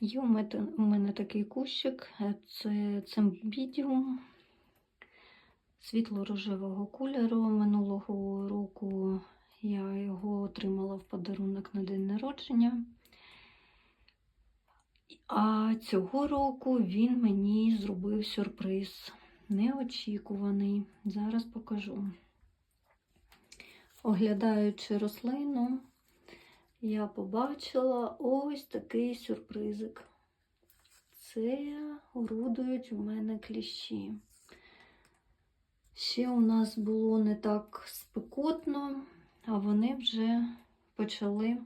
Є у мене, такий кущик, е, це цимбідіум світло-рожевого кольору. Минулого року я його отримала в подарунок на день народження. А цього року він мені зробив сюрприз. Неочікуваний. Зараз покажу. Оглядаючи рослину, я побачила ось такий сюрпризик. Це орудують у мене кліщі. Ще у нас було не так спекотно, а вони вже почали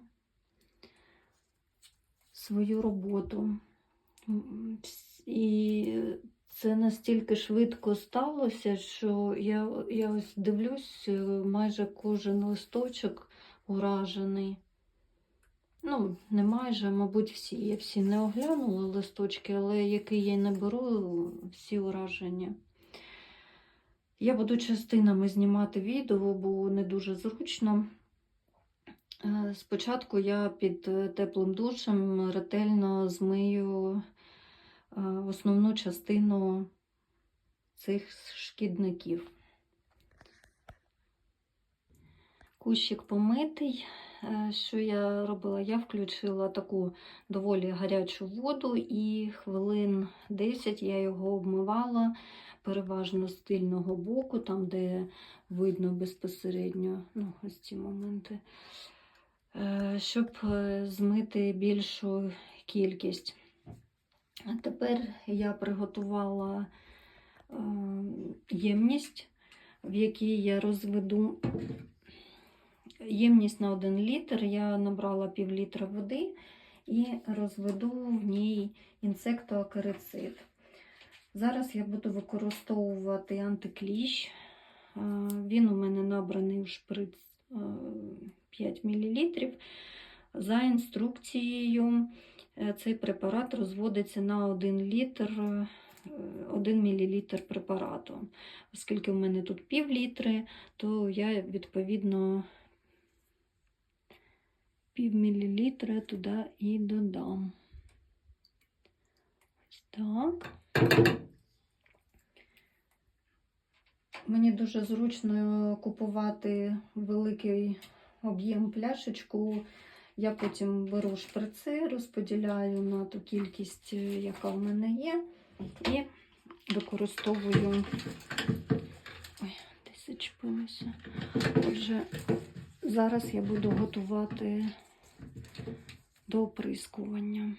свою роботу. І це настільки швидко сталося, що я, я ось дивлюсь, е, майже кожен листочок уражений. Ну, не майже, мабуть, всі. Я всі не оглянула листочки, але який я й не беру, всі уражені. Я буду частинами знімати відео, бо не дуже зручно. Е, Спочатку я під е, теплим душем ретельно змию е, основну частину цих шкідників. Кущик помитий. Е, Що я робила? Я включила таку доволі гарячу воду і хвилин 10 я його обмивала переважно з тильного боку, там, де видно безпосередньо ну, ось ці моменти, е, щоб е, змити більшу кількість. А тепер я приготувала е, ємність, в якій я розведу ємність на 1 літр. Я набрала пів літра води і розведу в ній інсектоакарицид. Зараз я буду використовувати антикліщ. Е, Він у мене набраний в шприц е, 5 мл. За інструкцією, е, цей препарат розводиться на 1 літр, е, 1 мл препарату. Оскільки в мене тут пів літри, то я відповідно пів мілілітра туди і додам. Ось так. Мені дуже зручно купувати великий об'єм пляшечку. Я потім беру шприци, розподіляю на ту кількість, яка в мене є, і використовую. Ой, десь зачепилося. Отже, зараз я буду готувати до оприскування.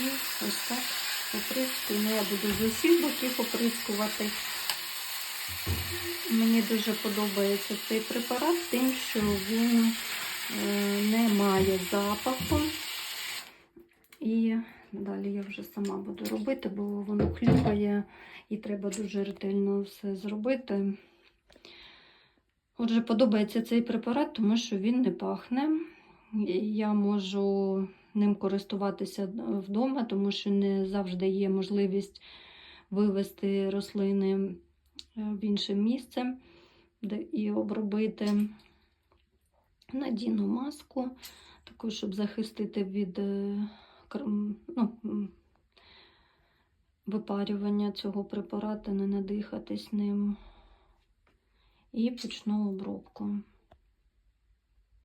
І ось так оприскую. Ну, я буду з усіх боків оприскувати. Мені дуже подобається цей препарат, тим, що він е, не має запаху. І далі я вже сама буду робити, бо воно хлюпає і треба дуже ретельно все зробити. Отже, подобається цей препарат, тому що він не пахне. Я можу ним користуватися вдома, тому що не завжди є можливість вивести рослини е, в інше місце де і обробити надійну маску, таку, щоб захистити від е, ну, випарювання цього препарату, не надихатись ним. І почну обробку.